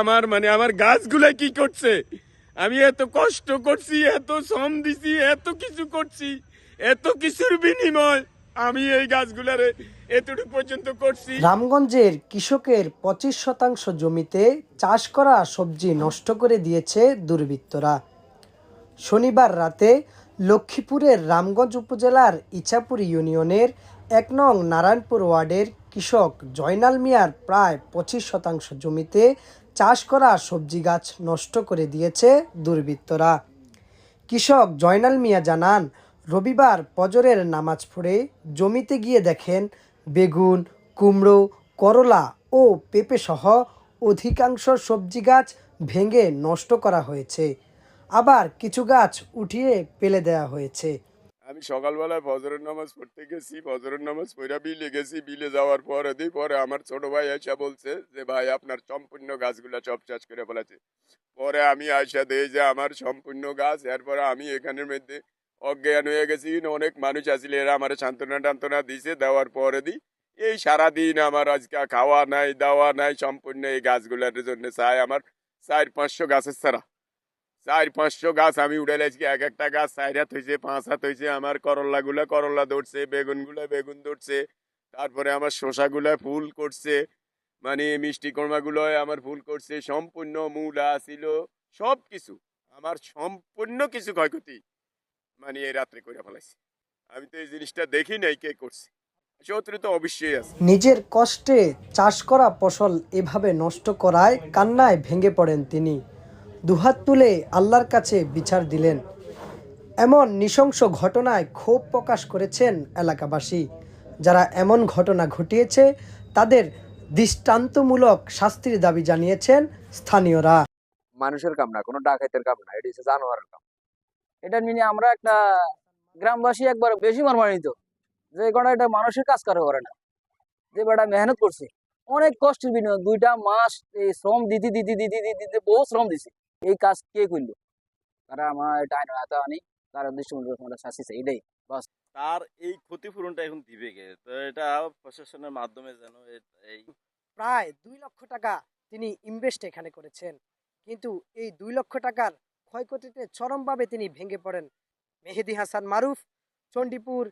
আমার মানে আমার গাছগুলা কি করছে? আমি এত কষ্ট করছি, এত শ্রম দিছি, এত কিছু করছি, এত কিছুর বিনিময় আমি এই গাছগুলারে এতটুকু পর্যন্ত করছি। রামগঞ্জের কৃষকের পঁচিশ শতাংশ জমিতে চাষ করা সবজি নষ্ট করে দিয়েছে দুর্বৃত্তরা। শনিবার রাতে লক্ষ্মীপুরের রামগঞ্জ উপজেলার ইছাপুর ইউনিয়নের এক নং নারায়ণপুর ওয়ার্ডের কৃষক জয়নাল মিয়ার প্রায় পঁচিশ শতাংশ জমিতে চাষ করা সবজি গাছ নষ্ট করে দিয়েছে দুর্বৃত্তরা। কৃষক জয়নাল মিয়া জানান, রবিবার ফজরের নামাজ পড়ে জমিতে গিয়ে দেখেন বেগুন, কুমড়ো, করলা ও পেঁপে সহ অধিকাংশ সবজি গাছ ভেঙে নষ্ট করা হয়েছে। আবার কিছু গাছ উঠিয়ে ফেলে দেওয়া হয়েছে। আমি সকালবেলায় ফজরের নামাজ পড়তে গেছি, ফজরের নামাজ পড়া বিলে গেছি, বিলে যাওয়ার পরে দিই পরে আমার ছোট ভাই আয়সা বলছে যে, ভাই, আপনার সম্পূর্ণ গাছগুলা সব চাষ করে ফেলেছে। পরে আমি আয়সা দেই যে, আমার সম্পূর্ণ গাছ। এরপরে আমি এখানের মধ্যে অজ্ঞান হয়ে গেছি। অনেক মানুষ আসলে এরা আমার সান্ত্বনা টান্তনা দিছে। দেওয়ার পরে দিই এই সারাদিন আমার আজকে খাওয়া নাই, দাওয়া নাই, সম্পূর্ণ এই গাছগুলোর জন্য চাই। আমার চার পাঁচশো গাছের ছাড়া চার, পাঁচশো গাছ আমি আজকে এক একটা গাছ চার হাত হয়েছে, পাঁচ হাত হয়েছে, আমার করল্লাগুলো করল্লা ধরছে, বেগুনগুলো, বেগুন ধরছে, তারপরে আমার শশাগুলো ফুল করছে মানে মিষ্টি কর্মাগুলো আমার ফুল করছে, সম্পূর্ণ মূলা ছিল সব কিছু আমার সম্পূর্ণ কিছু ক্ষয়ক্ষতি মানে এই রাত্রে করে ফেলাইছে। আমি তো এই জিনিসটা দেখি নাই কে করছে নিজের কষ্টে চাষ করা ফসল এভাবে নষ্ট করায় কান্নায় ভেঙে পড়েন তিনি। দুহাত তুলে আল্লাহর কাছে বিচার দিলেন এমন নৃশংস ঘটনায় ক্ষোভ প্রকাশ করেছেন এলাকাবাসী যারা এমন ঘটনা ঘটিয়েছে তাদের দৃষ্টান্তমূলক শাস্তির দাবি জানিয়েছেন স্থানীয়রা মানুষের কাম না কোনো ডাকাতের কাম না এটা হচ্ছে জানোয়ারের কাম এটা নিয়ে আমরা একটা গ্রামবাসী একবার বেশি মর্মান্বিত যে কটা এটা মানুষের কাজ করে করে না যে বেটা মেহনত করছে অনেক কষ্টের বিনিময় দুইটা মাস এই শ্রম দিতে দিতে দিতে দিতে দিতে বহু শ্রম দিছে এই কাজ কে করল? তারা আমার এটা আইন আনি তার দৃষ্টিমূলক শাস্তি চাই, এটাই তার এই ক্ষতিপূরণটা এখন দিবে কে? তো এটা প্রশাসনের মাধ্যমে যেন এই প্রায় দুই লক্ষ টাকা তিনি ইনভেস্ট এখানে করেছেন। কিন্তু এই দুই লক্ষ টাকার ক্ষয়ক্ষতিতে চরমভাবে তিনি ভেঙে পড়েন। মেহেদি হাসান মারুফ চণ্ডীপুর।